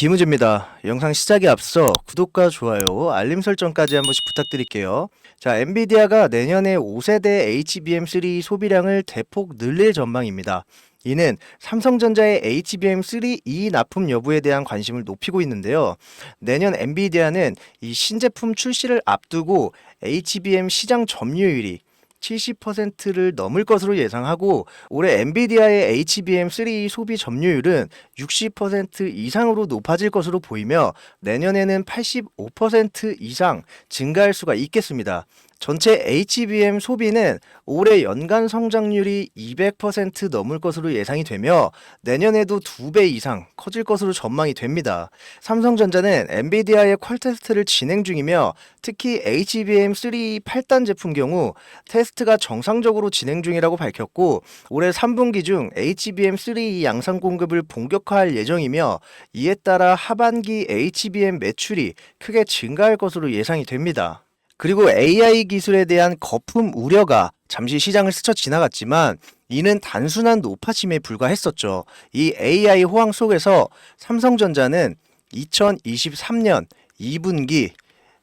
김우주입니다. 영상 시작에 앞서 구독과 좋아요, 알림 설정까지 한 번씩 부탁드릴게요. 자, 엔비디아가 내년에 5세대 HBM3 소비량을 대폭 늘릴 전망입니다. 이는 삼성전자의 HBM3E 납품 여부에 대한 관심을 높이고 있는데요. 내년 엔비디아는 이 신제품 출시를 앞두고 HBM 시장 점유율이 70%를 넘을 것으로 예상하고 올해 엔비디아의 HBM3 소비 점유율은 60% 이상으로 높아질 것으로 보이며 내년에는 85% 이상 증가할 수가 있겠습니다. 전체 HBM 소비는 올해 연간 성장률이 200% 넘을 것으로 예상이 되며 내년에도 2배 이상 커질 것으로 전망이 됩니다. 삼성전자는 엔비디아의 퀄 테스트를 진행 중이며 특히 HBM3 8단 제품 경우 테스트가 정상적으로 진행 중이라고 밝혔고 올해 3분기 중 HBM3 양산 공급을 본격화할 예정이며 이에 따라 하반기 HBM 매출이 크게 증가할 것으로 예상이 됩니다. 그리고 AI 기술에 대한 거품 우려가 잠시 시장을 스쳐 지나갔지만 이는 단순한 높아짐에 불과했었죠. 이 AI 호황 속에서 삼성전자는 2023년 2분기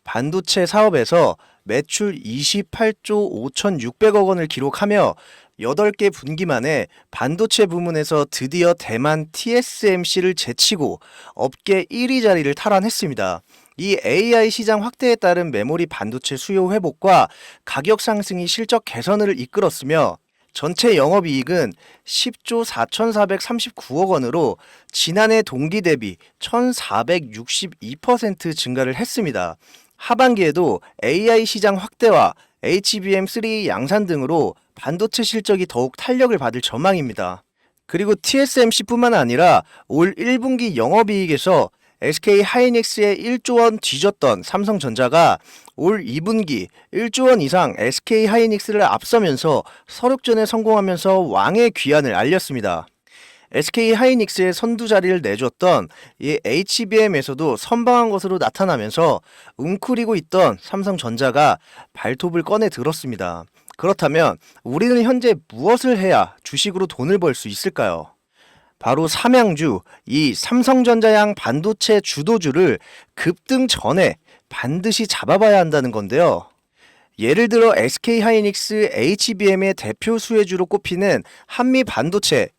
반도체 사업에서 매출 28조 5,600억 원을 기록하며 8개 분기 만에 반도체 부문에서 드디어 대만 TSMC를 제치고 업계 1위 자리를 탈환했습니다. 이 AI 시장 확대에 따른 메모리 반도체 수요 회복과 가격 상승이 실적 개선을 이끌었으며 전체 영업이익은 10조 4,439억 원으로 지난해 동기 대비 1,462% 증가를 했습니다. 하반기에도 AI 시장 확대와 HBM3 양산 등으로 반도체 실적이 더욱 탄력을 받을 전망입니다. 그리고 TSMC뿐만 아니라 올 1분기 영업이익에서 SK 하이닉스의 1조 원 뒤졌던 삼성전자가 올 2분기 1조 원 이상 SK 하이닉스를 앞서면서 서륙전에 성공하면서 왕의 귀환을 알렸습니다. SK 하이닉스의 선두 자리를 내줬던 이 HBM에서도 선방한 것으로 나타나면서 웅크리고 있던 삼성전자가 발톱을 꺼내 들었습니다. 그렇다면 우리는 현재 무엇을 해야 주식으로 돈을 벌 수 있을까요? 바로 삼양주, 이 삼성전자양 반도체 주도주를 급등 전에 반드시 잡아봐야 한다는 건데요. 예를 들어 SK 하이닉스 HBM의 대표 수혜주로 꼽히는 한미 반도체.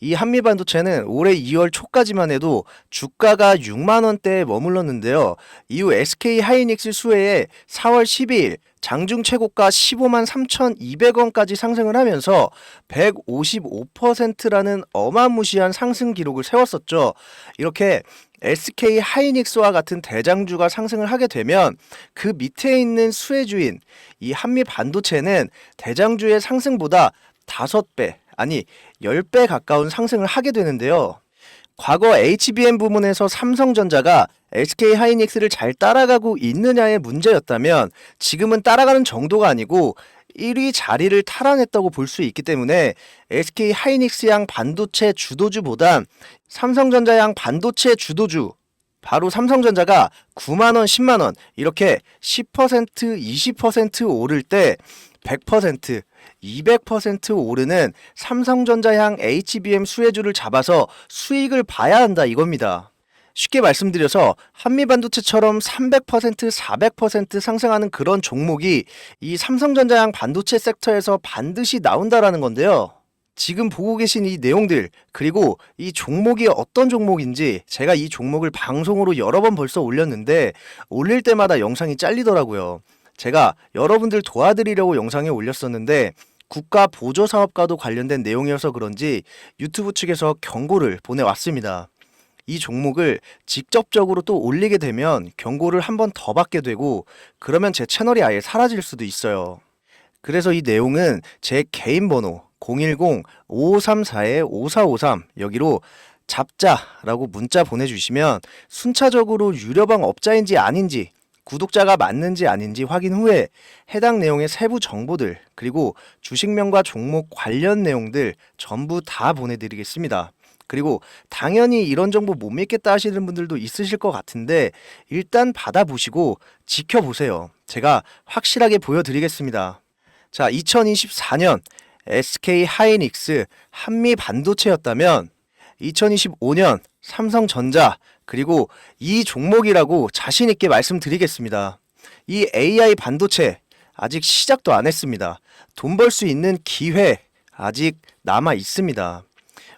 이 한미 반도체는 올해 2월 초까지만 해도 주가가 6만 원대에 머물렀는데요. 이후 SK 하이닉스 수혜에 4월 12일 장중 최고가 15만 3,200원까지 상승을 하면서 155%라는 어마무시한 상승 기록을 세웠었죠. 이렇게 SK 하이닉스와 같은 대장주가 상승을 하게 되면 그 밑에 있는 수혜주인 이 한미 반도체는 대장주의 상승보다 5배, 아니 10배 가까운 상승을 하게 되는데요. 과거 HBM 부문에서 삼성전자가 SK 하이닉스를 잘 따라가고 있느냐의 문제였다면 지금은 따라가는 정도가 아니고 1위 자리를 탈환했다고 볼 수 있기 때문에 SK 하이닉스 양 반도체 주도주보단 삼성전자 양 반도체 주도주 바로 삼성전자가 9만 원, 10만 원 이렇게 10% 20% 오를 때 100% 200% 오르는 삼성전자향 HBM 수혜주를 잡아서 수익을 봐야 한다 이겁니다. 쉽게 말씀드려서 한미반도체처럼 300% 400% 상승하는 그런 종목이 이 삼성전자향 반도체 섹터에서 반드시 나온다라는 건데요. 지금 보고 계신 이 내용들 그리고 이 종목이 어떤 종목인지 제가 이 종목을 방송으로 여러 번 벌써 올렸는데 올릴 때마다 영상이 잘리더라고요. 제가 여러분들 도와드리려고 영상에 올렸었는데 국가 보조 사업과도 관련된 내용이어서 그런지 유튜브 측에서 경고를 보내왔습니다. 이 종목을 직접적으로 또 올리게 되면 경고를 한 번 더 받게 되고 그러면 제 채널이 아예 사라질 수도 있어요. 그래서 이 내용은 제 개인 번호 010-5534-5453 여기로 잡자라고 문자 보내주시면 순차적으로 유료방 업자인지 아닌지 구독자가 맞는지 아닌지 확인 후에 해당 내용의 세부 정보들 그리고 주식명과 종목 관련 내용들 전부 다 보내드리겠습니다. 그리고 당연히 이런 정보 못 믿겠다 하시는 분들도 있으실 것 같은데 일단 받아보시고 지켜보세요. 제가 확실하게 보여드리겠습니다. 자, 2024년 SK 하이닉스 한미 반도체였다면 2025년 삼성전자 그리고 이 종목이라고 자신 있게 말씀드리겠습니다. 이 AI 반도체 아직 시작도 안 했습니다. 돈 벌 수 있는 기회 아직 남아 있습니다.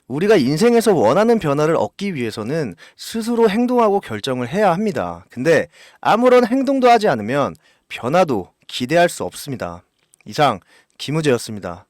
우리가 인생에서 원하는 변화를 얻기 위해서는 스스로 행동하고 결정을 해야 합니다. 근데 아무런 행동도 하지 않으면 변화도 기대할 수 없습니다. 이상 김우재였습니다.